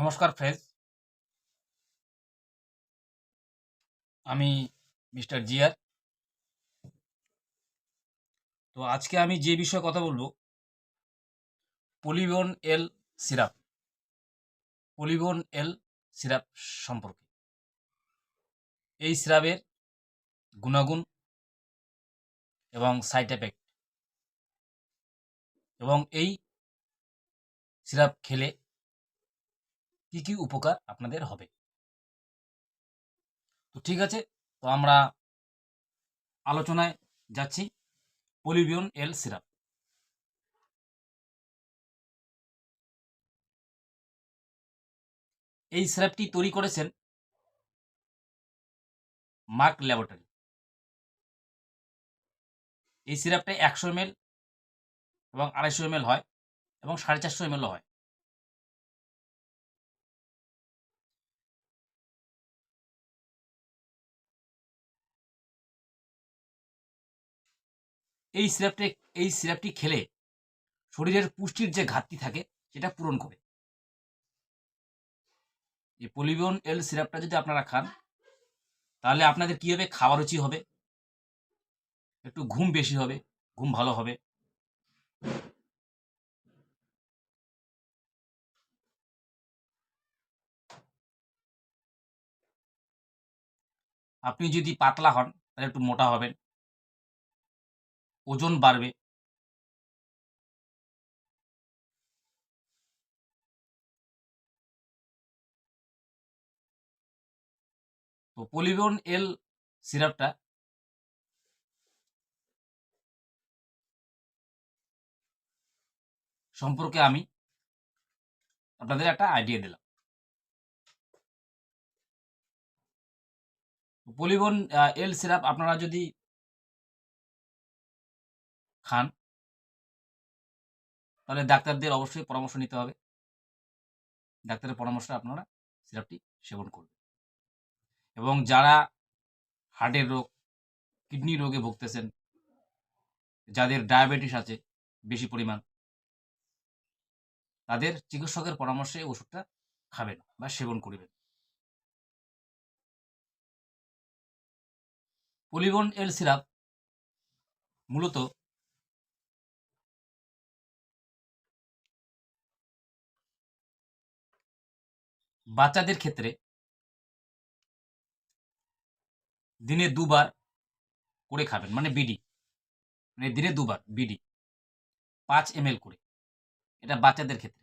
নমস্কার ফ্রেন্ডস আমি মিস্টার জিয়ার। তো আজকে আমি যে বিষয়ে কথা বলব, পলিবন এল সিরাপ। পলিবন এল সিরাপ সম্পর্কে। এই সিরাপের গুণাগুণ এবং সাইড এফেক্ট। এবং এই সিরাপ খেলে কি কি উপকার আপনাদের হবে? তো ঠিক আছে, তো আমরা আলোচনায় যাচ্ছি। পলিবিয়ন এল সিরাপ এই সিরাপটি তৈরি করেছেন মার্ক ল্যাবরেটরি এই সিরাপটা একশো এম এবং আড়াইশো এম হয় এবং সাড়ে চারশো এম হয়। এই সিরাপটি এই সিরাপটি খেলে শরীরের পুষ্টির যে ঘাটতি থাকে, সেটা পূরণ করে। এই পলিবিয়ন এল সিরাপটা যদি আপনারা খান, তাহলে আপনাদের কি হবে? খাওয়া রুচি হবে, একটু ঘুম বেশি হবে, ঘুম ভালো হবে। আপনি যদি পাতলা হন, তাহলে একটু মোটা হবেন। ওজন বাড়বে। তো পলিবন এল সিরাপটা সম্পর্কে আমি আপনাদের একটা আইডিয়া দিলাম। পলিবন এল সিরাপ আপনারা যদি খান। তাহলে ডাক্তারদের অবশ্যই পরামর্শ নিতে হবে। ডাক্তারের পরামর্শে আপনারা সিরাপটি সেবন করবেন। এবং যারা হার্টের রোগ কিডনি রোগে ভুগতেছেন, যাদের ডায়াবেটিস আছে বেশি পরিমাণ, তাদের চিকিৎসকের পরামর্শে ওষুধটা খাবেন বা সেবন করবেন। পলিবন এল সিরাপ মূলত বাচ্চাদের ক্ষেত্রে দিনে দুবার করে খাবেন মানে বিডি। মানে দিনে দুবার বিডি, পাঁচ এম করে। এটা বাচ্চাদের ক্ষেত্রে।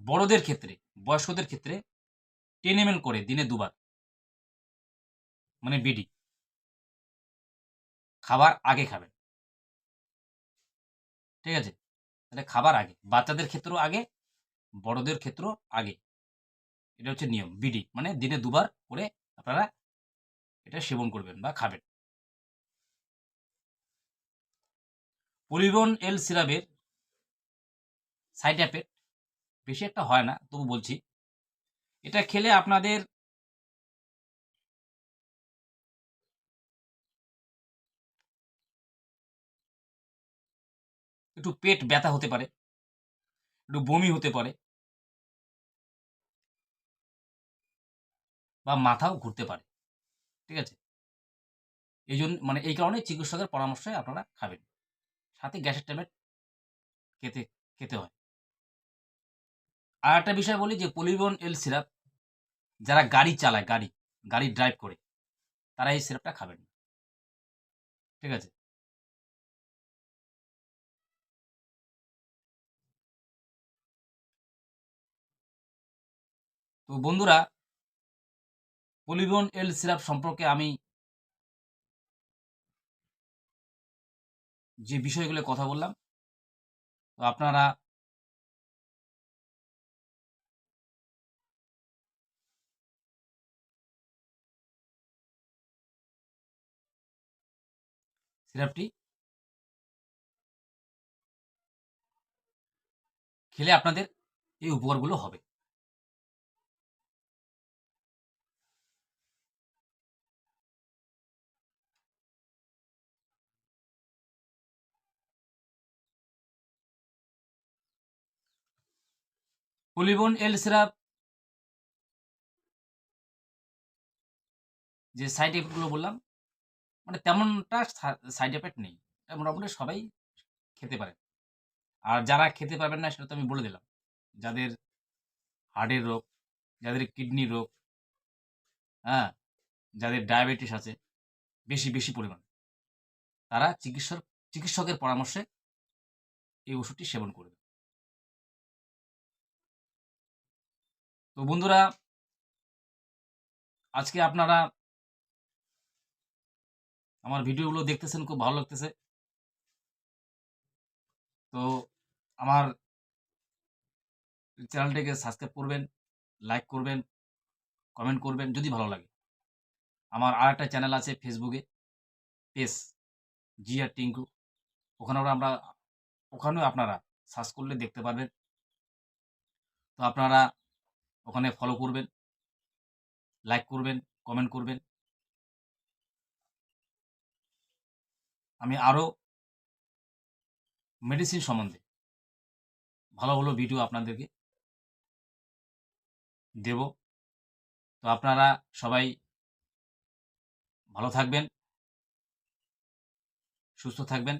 বড়দের ক্ষেত্রে, বয়স্কদের ক্ষেত্রে টেন এম করে দিনে দুবার মানে বিডি। খাবার আগে খাবেন। ঠিক আছে? তাহলে খাবার আগে, বাচ্চাদের ক্ষেত্রেও আগে, বড়দের ক্ষেত্রেও আগে। এটা হচ্ছে নিয়ম, বিডি মানে দিনে দুবার করে আপনারা এটা সেবন করবেন বা খাবেন। পরিবহন এল সিরাপের সাইড এফেক্ট বেশি একটা হয় না, তবু বলছি, এটা খেলে আপনাদের একটু পেট ব্যথা হতে পারে, একটু বমি হতে পারে বা মাথাও ঘুরতে পারে, ঠিক আছে? এই জন্য মানে এই কারণে চিকিৎসকের পরামর্শে আপনারা খাবেন। সাথে গ্যাসের ট্যাবলেট খেতে খেতে হয়। আর একটা বিষয় বলি যে, পলিবন এল সিরাপ, যারা গাড়ি চালায়, গাড়ি গাড়ি ড্রাইভ করে, তারা এই সিরাপটা খাবেন ঠিক আছে? তো বন্ধুরা, পলিবন এল সিরাপ সম্পর্কে আমি যে বিষয়গুলো কথা বললাম, তো আপনারা সিরাপটি খেলে আপনাদের এই উপকারগুলো হবে। পলিবন এল সিরাপ যে সাইড এফেক্টগুলো বললাম মানে তেমনটা সাইড এফেক্ট নেই। মোটামুটি সবাই খেতে পারে। আর যারা খেতে পারবেন না, সেটা তো আমি বলে দিলাম। যাদের হার্টের রোগ, যাদের কিডনি রোগ হ্যাঁ যাদের ডায়াবেটিস আছে, বেশি বেশি পরিমাণ। তারা চিকিৎসক, চিকিৎসকের পরামর্শে এই ওষুধটি সেবন করবে তো বন্ধুরা, আজকে আপনারা আমার ভিডিওগুলো দেখতেছেন, খুব ভালো লাগতেছে। তো আমার চ্যানেলটিকে সাবস্ক্রাইব করবেন লাইক করবেন কমেন্ট করবেন, যদি ভালো লাগে। আমার আর একটা চ্যানেল আছে ফেসবুকে পেস জি আর টিঙ্কু। ওখানেও আমরা, ওখানেও আপনারা সার্চ করলে দেখতে পারবেন। তো আপনারা ওখানে ফলো করবেন লাইক করবেন কমেন্ট করবেন। আমি আরও মেডিসিন সম্বন্ধে ভালো ভালো ভিডিও আপনাদেরকে দেব। তো আপনারা সবাই ভালো থাকবেন, সুস্থ থাকবেন।